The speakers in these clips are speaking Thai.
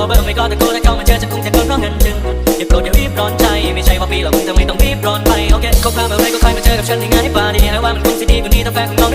อเบอร์ไม่ก็ตะโกนและเข้ามาเจอจะคงจะโกนเพราะเงินจึงอย่าโกรธอย่ารีบร้อนใจไม่ใช่ว่าปีเราคงจะไม่ต้องรีบร้อนไปโอเคเขาอความอะไรก็ใครมาเจอกับฉันในงานให้ปาดีนะว่ามันคงสิดีกว่านี้ถ้าแฟนของเรา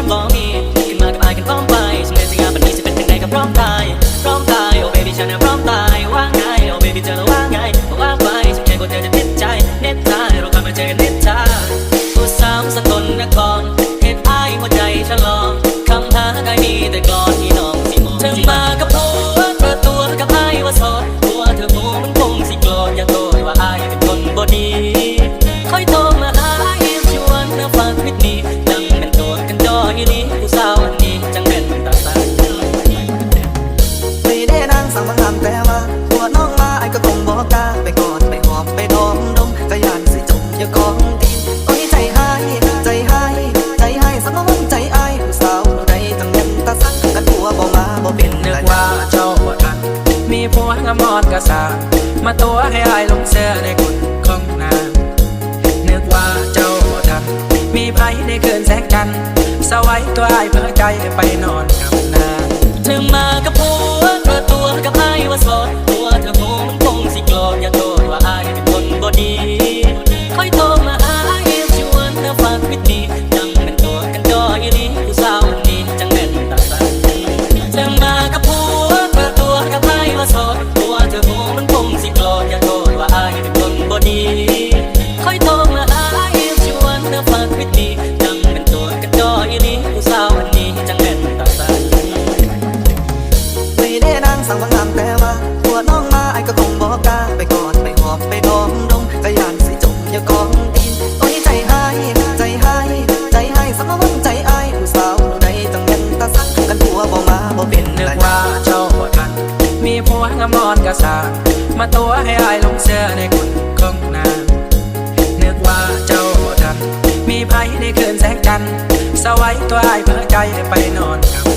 สางบางงามแต่ว่าตัวน้องมาไอ้ก็คงบอกกาไปกอดไปหอบไปดอมดมก็ยานสิจมอย่าของดินตอนนี้ใจหายใจหายใจหายสามังใจอายผู้สาวใดจังยันตาสั่งกันตัวบอกมาบอกเป็นนึกว่าเจ้าบ่ทันมีผัวงามอดกะสามาตัวให้อายลงเสื้อในกุนของนางนึกว่าเจ้าบ่ทันมีไผในคืนแสงจันทสวัยตัวอายเพื่อใจไปนอนำงอนกระสามาตัวให้อายลงเสื้อในกุนคงนาเนึกว่าเจ้าดันมีภัยในคืนแสงจันทร์สวัยตัวอายเพื่อใจไปนอนกับ